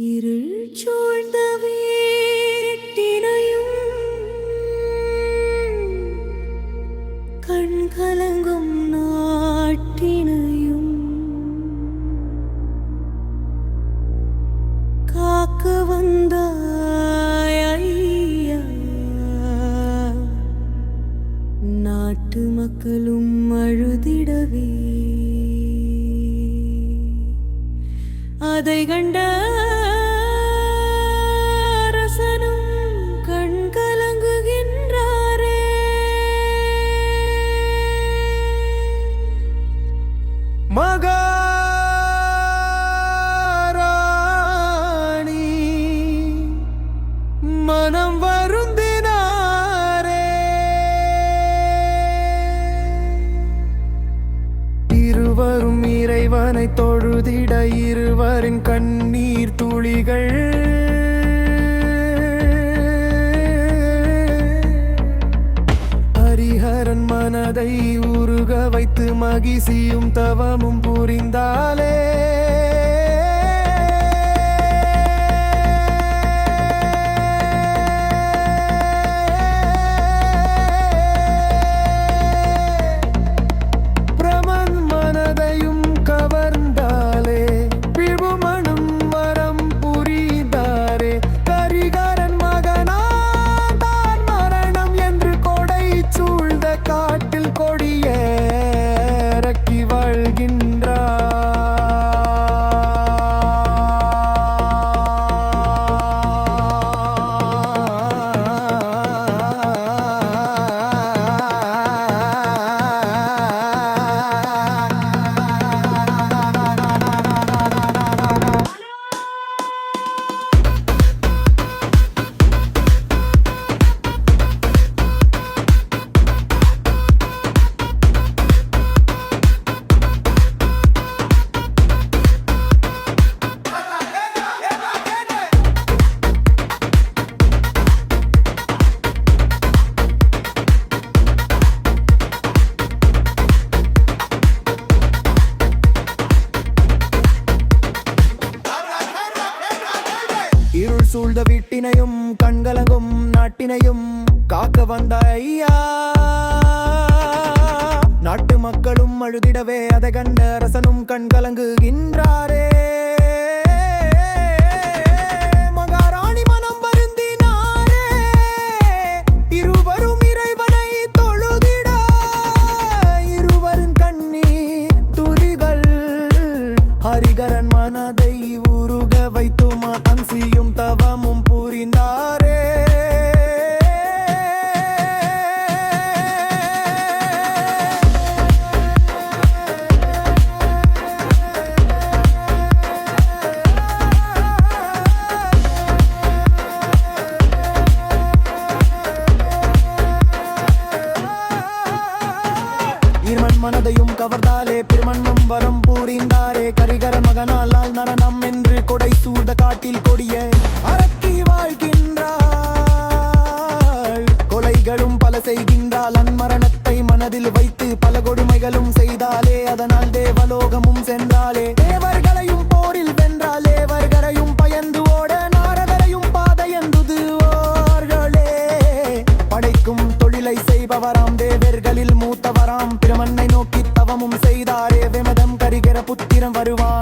இருள் சூழ்ந்த வீட்டினையும் கண் கலங்கும் நாட்டினையும் காக்க வந்தாய் நாட்டு மக்களும் அழுதிடவே. அதை கண்ட இறைவனை தொழுதிட இருவரின் கண்ணீர் துளிகள். ஹரிஹரன் மனதை உருக வைத்து மகிழ்ச்சியும் தவமும் புரிந்தார். இந்த வீட்டினையும் கண்கலங்கும் நாட்டினையும் காக்க வந்த ஐயா. நாட்டு மக்களும் அழுதிடவே அதை கண்ட அரசனும் கண்கலங்குகின்றாரே. மனதை உருக வைத்துமா? அன்சியும் தவமும் புரிந்தாரே. இருமன் மனதையும் கவர்ந்தாலே திருமணம் வரம் பூரிந்தாரே கரிகர மகனாலால் நரணம் என்று கொடை சூட காட்டில் கொடிய அரக்கி வாழ்கின்றாள். கொலைகளும் பல செய்கின்றாள். அன்மரணத்தை மனதில் வைத்து பல கொடுமைகளும் செய்தாலே அதனால் தேவலோகமும் சென்றாலே. தேவர்களையும் போரில் வென்றாலே வர்கரையும் பயந்து ஓட நாரதரையும் பாதையந்துது ஓர்களே. படைக்கும் தொழிலை செய்பவராம் தேவர்களில் மூத்தவர் வீரம் வருவான்